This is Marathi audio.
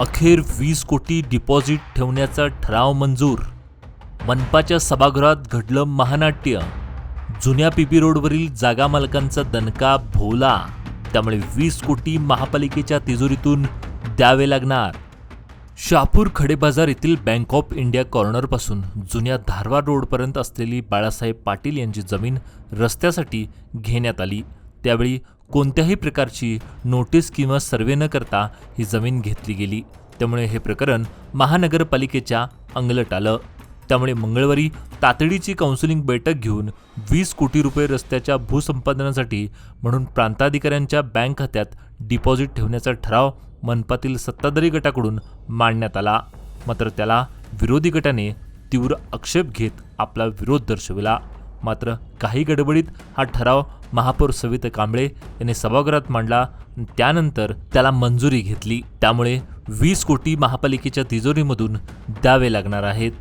अखेर वीस कोटी डिपॉझिट ठेवण्याचा ठराव मंजूर. मनपाच्या सभागृहात घडलं महानाट्य. जुन्या पीपी रोडवरील जागा मालकांचा दणका भोला त्यामुळे वीस कोटी महापालिकेच्या तिजोरीतून द्यावे लागणार. शहापूर खडेबाजार येथील बँक ऑफ इंडिया कॉर्नरपासून जुन्या धारवाड रोडपर्यंत असलेली बाळासाहेब पाटील यांची जमीन रस्त्यासाठी घेण्यात आली. त्यावेळी कोणत्याही प्रकारची नोटीस किंवा सर्वे न करता ही जमीन घेतली गेली. त्यामुळे हे प्रकरण महानगरपालिकेच्या अंगलट आलं. त्यामुळे मंगळवारी तातडीची काउन्सिलिंग बैठक घेऊन वीस कोटी रुपये रस्त्याच्या भूसंपादनासाठी म्हणून प्रांताधिकाऱ्यांच्या बँक खात्यात डिपॉझिट ठेवण्याचा ठराव मनपातील सत्ताधारी गटाकडून मांडण्यात आला. मात्र त्याला विरोधी गटाने तीव्र आक्षेप घेत आपला विरोध दर्शविला. मात्र काही गडबडीत हा ठराव महापौर सविता कांबळे यांनी सभागृहात मांडला. त्यानंतर त्याला मंजुरी घेतली. त्यामुळे वीस कोटी महापालिकेच्या तिजोरीमधून द्यावे लागणार आहेत.